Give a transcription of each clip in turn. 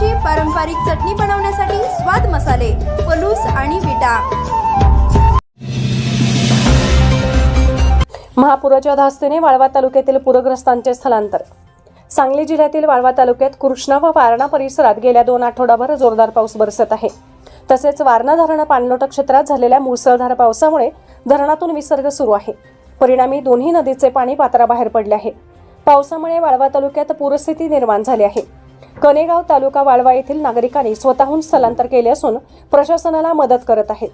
चवीची पारंपरिक चटणी बनवण्यासाठी स्वाद मसाले पलूस आणि विटा. महापुराच्या धास्तीने वाळवा तालुक्यातील पूरग्रस्तांचे स्थलांतर. सांगली जिल्ह्यातील वाळवा तालुक्यात कृष्णा व वारणा परिसरात गेल्या दोन आठवडाभर जोरदार पाऊस बरसत आहे. तसेच वारणा धरण पाणलोट क्षेत्रात झालेल्या मुसळधार पावसामुळे धरणातून विसर्ग सुरू आहे. परिणामी दोन्ही नदीचे पाणी पात्राबाहेर पडले आहे. पावसामुळे वाळवा तालुक्यात पूरस्थिती निर्माण झाली आहे. कनेगाव तालुका वाळवा येथील नागरिकांनी स्वतःहून स्थलांतर केले असून प्रशासनाला मदत करत आहेत.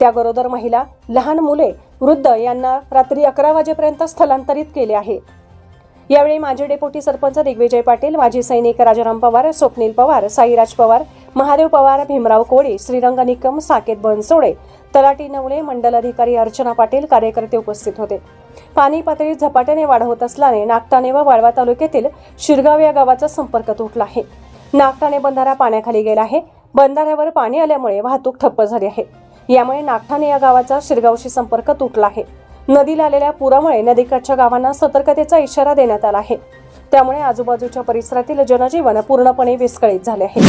त्या गरोदर महिला लहान मुले वृद्ध यांना रात्री अकरा वाजेपर्यंत स्थलांतरित केले आहे. यावेळी माजी डेप्युटी सरपंच दिग्विजय पाटील माजी सैनिक राजाराम पवार स्वप्नील पवार साईराज पवार महादेव पवार भीमराव कोळी श्रीरंग निकम साकेत बनसोडे तलाटी नवले मंडल अधिकारी अर्चना पाटील कार्यकर्ते उपस्थित होते. पाणी पातळी झपाट्याने वाढ होत असल्याने नागटाणे व वाळवा तालुक्यातील शिरगाव या गावाचा संपर्क तुटला आहे. नागठाणे बंधारा पाण्याखाली गेला आहे. बंधाऱ्यावर पाणी आल्यामुळे वाहतूक ठप्प झाली आहे. यामुळे नागठाणे या गावाचा शिरगावशी संपर्क तुटला आहे. नदीला आलेल्या पुरामुळे नदीकाठच्या गावांना सतर्कतेचा इशारा देण्यात आला आहे. त्यामुळे आजूबाजूच्या परिसरातील जनजीवन पूर्णपणे विस्कळीत झाले आहे.